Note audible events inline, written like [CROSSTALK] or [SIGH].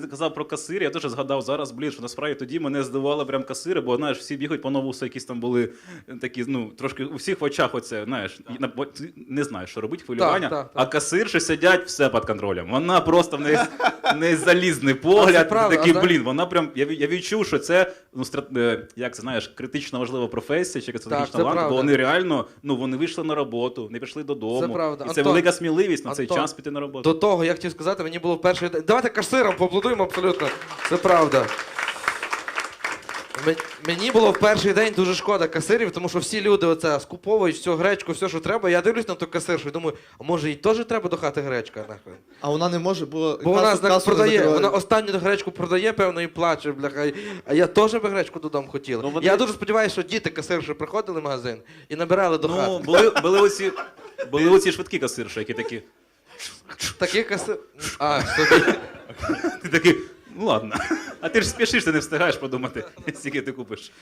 Ти казав про касири, я теж згадав зараз, блін, що насправді тоді мене здивували прям касири, бо знаєш, всі бігають по новусу, якісь там були такі, ну, трошки у всіх в очах оце, знаєш, і на- бо ти не знаєш, що робить хвилювання, Так, так, а касирші сидять все під контролем. Вона просто в неї, [LAUGHS] в неї залізний погляд, правда, такий, а блін, вона прям, я, ві- я відчув, що це, ну, стра- е, як це, знаєш, критично важлива професія, чи Так, це талант, бо вони реально, ну, вони вийшли на роботу, не пішли додому. Це правда. І це Антон, велика сміливість на цей Антон, час піти на роботу. До того, я хотів сказати, мені було день. Давайте касирам поаплодуємо абсолютно. Це правда. Мені було в перший день дуже шкода касирів, тому що всі люди оце скуповують всю гречку, все, що треба. Я дивлюсь на ту касиршу і думаю, а може їй теж треба до хати гречка? Нахуй. А вона не може, бо, Бо вона знак продає, закриває. вона останню гречку продає, певно, і плаче, бляха. А я теж би гречку додому хотіла. Ну, вони- Я дуже сподіваюся, що діти касирші приходили в магазин і набирали до Ну, хати. були, були оці, були оці швидкі касирші, які такі. Такі касир. А, собі. [LAUGHS] Ти такий, ну ладно. А ти ж спішиш, ти не встигаєш подумати, скільки ти купиш.